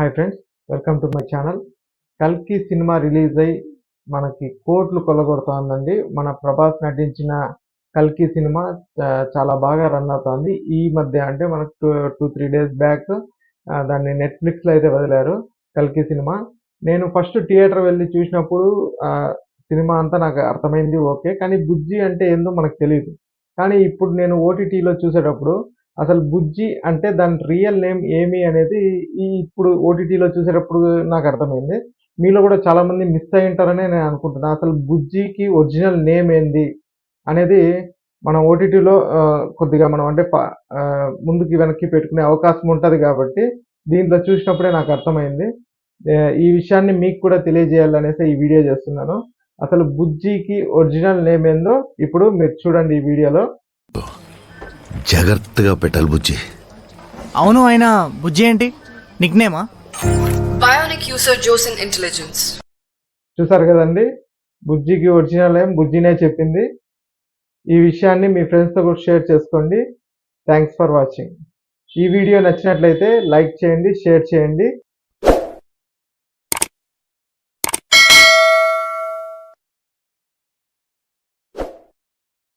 Hi friends welcome to my channel కల్కి cinema release అయ్యి మనకి కోట్లు కొలగొడుతోందండి. మన ప్రభాస్ నటించిన కల్కి సినిమా చాలా బాగా రన్ అవుతోంది. ఈ మధ్య అంటే మనకు టూ త్రీ డేస్ బ్యాక్ దాన్ని నెట్ఫ్లిక్స్లో అయితే వదిలారు కల్కి సినిమా. నేను ఫస్ట్ థియేటర్ వెళ్ళి చూసినప్పుడు సినిమా అంతా నాకు అర్థమైంది ఓకే. కానీ బుజ్జి అంటే ఏందో మనకు తెలియదు కానీ ఇప్పుడు నేను ఓటీటీలో చూసేటప్పుడు అసలు బుజ్జి అంటే దాని రియల్ నేమ్ ఏమి అనేది ఈ ఇప్పుడు ఓటీటీలో చూసేటప్పుడు నాకు అర్థమైంది. మీలో కూడా చాలామంది మిస్ అయి ఉంటారని నేను అనుకుంటున్నాను అసలు బుజ్జికి ఒరిజినల్ నేమ్ ఏంది అనేది మనం ఓటీటీలో కొద్దిగా మనం అంటే ముందుకి వెనక్కి పెట్టుకునే అవకాశం ఉంటుంది కాబట్టి దీంట్లో చూసినప్పుడే నాకు అర్థమైంది. ఈ విషయాన్ని మీకు కూడా తెలియజేయాలనేసి ఈ వీడియో చేస్తున్నాను. అసలు బుజ్జికి ఒరిజినల్ నేమ్ ఏందో ఇప్పుడు మీరు చూడండి ఈ వీడియోలో. జాగ్రత్తగా పెట్టాలి బుజ్జి. అవును ఆయన బుజ్జి ఏంటి? నిక్నేమా Bionic user Josin Intelligence. చూసారు కదండి? బుజ్జికి ఒరిజినల్ ఏం బుజ్జినే చెప్పింది. ఈ విషయాన్ని మీ ఫ్రెండ్స్తో కూడా షేర్ చేసుకోండి. థ్యాంక్స్ ఫర్ వాచింగ్ ఈ వీడియో నచ్చినట్లయితే లైక్ చేయండి షేర్ చేయండి.